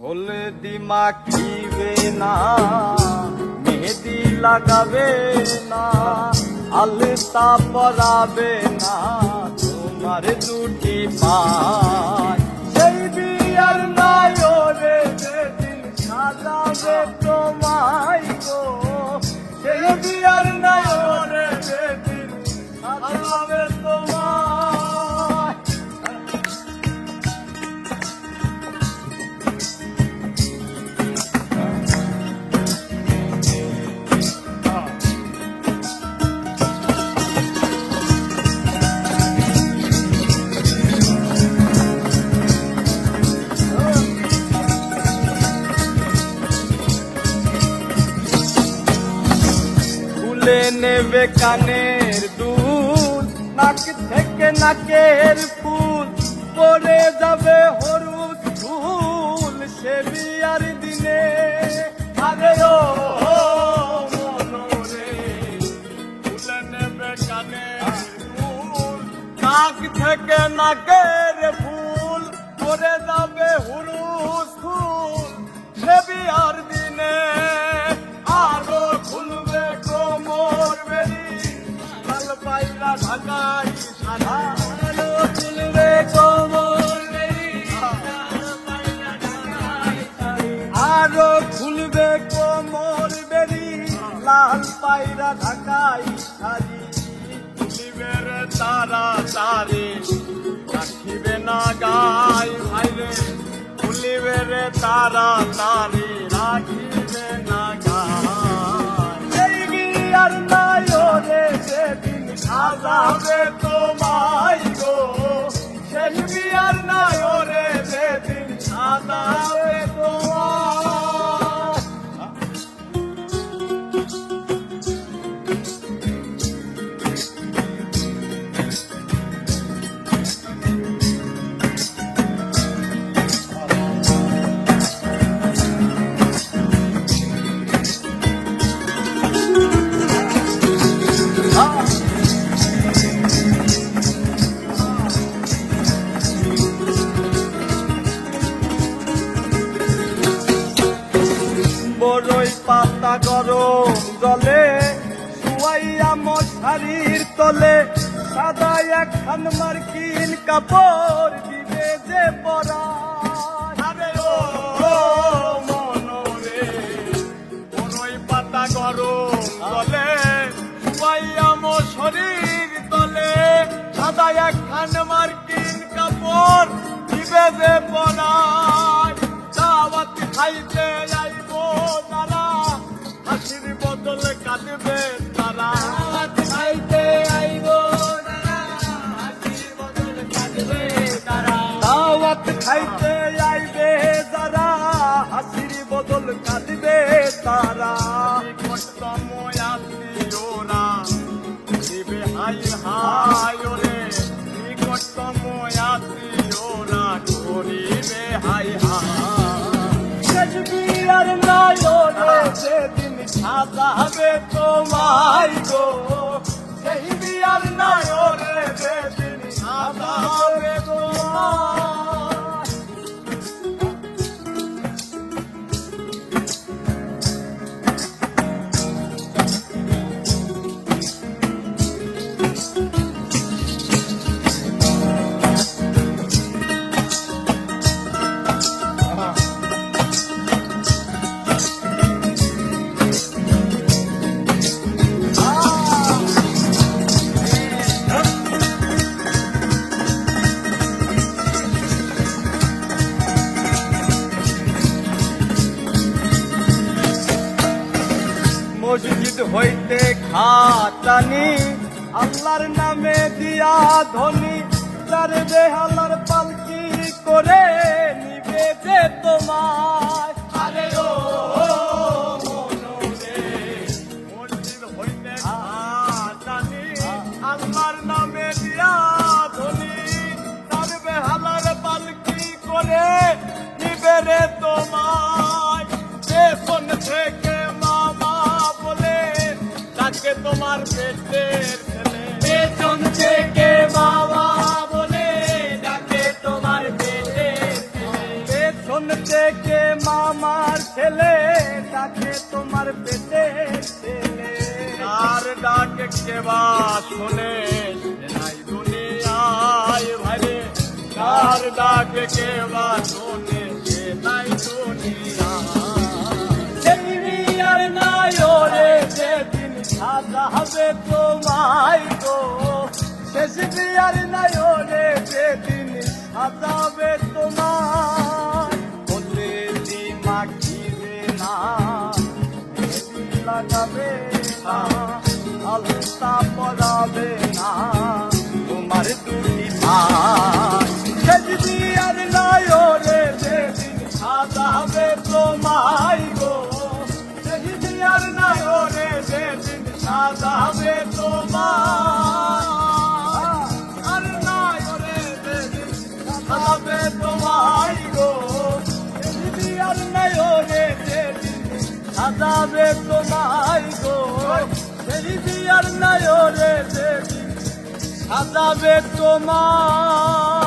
হলদি কিবে না মেহেদি লাগাবে না আলতা পরাবে না তোমার দুটি পায় খুলে নেবে কানের দুল নাক থেকে নাকের ফুল পরে যাবে হরুদ ফুল সে বিয়ার দিনে আরে ও নাক থেকে নাকের ফুল পরে যাবে হরুদ ফুল সে বিয়ার দিনে পাইলা কোমর আরও খুলবে কোমর বেরি, লাল পায়রা ঢাকাই শাড়ি খুলিবে তারা তারে। রাখিবে গাই ভাইরে, খুলিবে তারা তারে। সাজাবে তোমায় গো। বড়ই পাতা গরম জলে, শুয়াইয়া মশারির তলে, সাদা একখান মার্কিন কাপড় দিবে যে পরা। পাতা তলে, সাদা একখান কাঁদবে তারা। খাইতে আইব দাওয়াত খাইতে আইবে যারা হাসির বদল কাঁদবে তারা। কষ্টম আত্মীয়রা দিবে হাই হাই ওরে। নিকটতম আত্মীয়রা করিবে হাই হাই। বিয়ার নায়রে সেদিন সাজাবে তোমায় গো। সেই বিয়ার নায়রে বেদিনী সাজাবে মসজিদ হইতে খাটানি আল্লাহর নামে দিয়া ধনী তার বেহালার পালকি করে নিবে যে তোমায়। আরে ও তোমার পেটের ছেলে। পেছন থেকে বাবা বলে ডাকে তোমার পেটের ছেলে। পেছন থেকে মামার ছেলে তাকে তোমার পেটে ছেলে। আর ডাকে কেবা শোনে নাই দুনিয়ায় ভাইরে। কার ডাকে কেবা শোনে নাই দুনিয়ায়। সাজা হবে তোমায় গো। শেষ বিয়ার ওরে যেদিন সাজাবে তোমার বলে দিমা খিবে না লাগাবে না আলতা পরাবে না। তোমার দুটি ভাই সাজাবে তোমার। আর নাই ওরে যেদিন সাজাবে তোমায় গো। শেষ বিয়ার নাই ওরে যেদিন সাজাবে তোমায় গো। শেষ বিয়ার নাই ওরে যেদিন সাজাবে তোমার।